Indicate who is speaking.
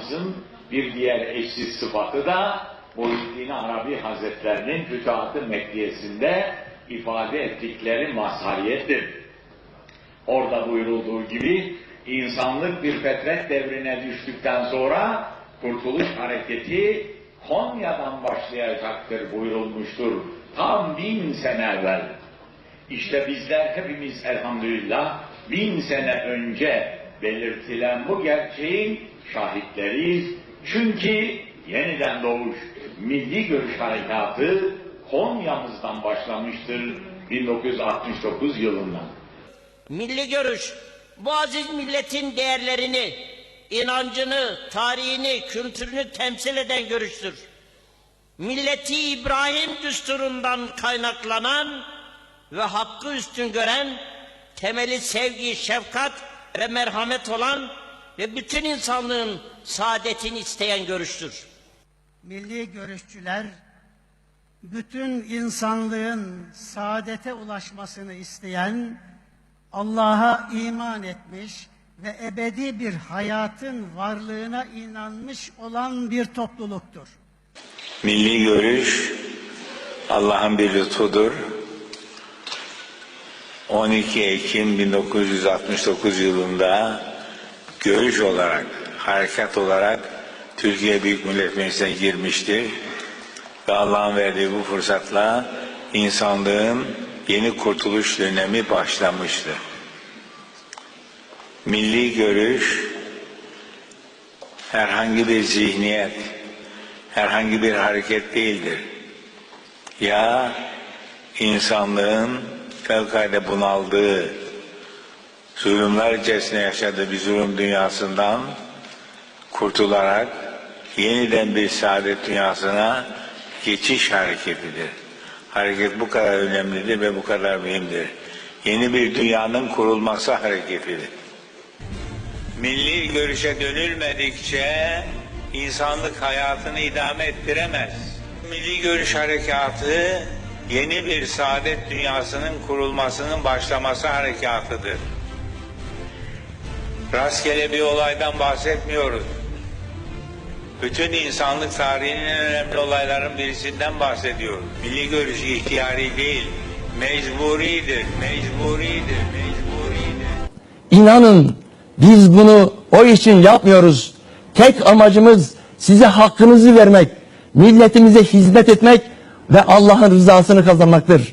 Speaker 1: Mevlamızın bir diğer eşsiz sıfatı da Muhyiddin Arabi Hazretlerinin Fütuhat-ı Mekkiyesinde ifade ettikleri mazhariyettir. Orada buyurulduğu gibi insanlık bir fetret devrine düştükten sonra Kurtuluş Hareketi Konya'dan başlayacaktır buyurulmuştur. Tam bin sene evvel. İşte bizler hepimiz elhamdülillah bin sene önce belirtilen bu gerçeğin şahitleriyiz. Çünkü yeniden doğuş milli görüş harekatı Konya'mızdan başlamıştır 1969 yılından.
Speaker 2: Milli görüş bu aziz milletin değerlerini, inancını, tarihini, kültürünü temsil eden görüştür. Milleti İbrahim düsturundan kaynaklanan ve hakkı üstün gören, temeli sevgi, şefkat ve merhamet olan ve bütün insanlığın saadetini isteyen görüştür.
Speaker 3: Milli görüşçüler bütün insanlığın saadete ulaşmasını isteyen, Allah'a iman etmiş ve ebedi bir hayatın varlığına inanmış olan bir topluluktur.
Speaker 4: Milli görüş Allah'ın bir lütfudur. 12 Ekim 1969 yılında görüş olarak, harekat olarak Türkiye Büyük Millet Meclisi'ne girmiştir. Ve Allah'ın verdiği bu fırsatla insanlığın yeni kurtuluş dönemi başlamıştı. Milli görüş herhangi bir zihniyet, herhangi bir hareket değildir. Ya insanlığın fevkalade bunaldığı, zulümler içerisinde yaşadığı bir zulüm dünyasından kurtularak yeniden bir saadet dünyasına geçiş hareketidir. Hareket bu kadar önemlidir ve bu kadar mühimdir. Yeni bir dünyanın kurulması hareketidir. Milli görüşe dönülmedikçe insanlık hayatını idame ettiremez. Milli görüş harekatı yeni bir saadet dünyasının kurulmasının başlaması harekatıdır. Rastgele bir olaydan bahsetmiyoruz. Bütün insanlık tarihinin önemli olayların birisinden bahsediyoruz. Milli görüş ihtiyari değil, mecburidir, mecburidir, mecburidir.
Speaker 5: İnanın biz bunu o için yapmıyoruz. Tek amacımız size hakkınızı vermek, milletimize hizmet etmek ve Allah'ın rızasını kazanmaktır.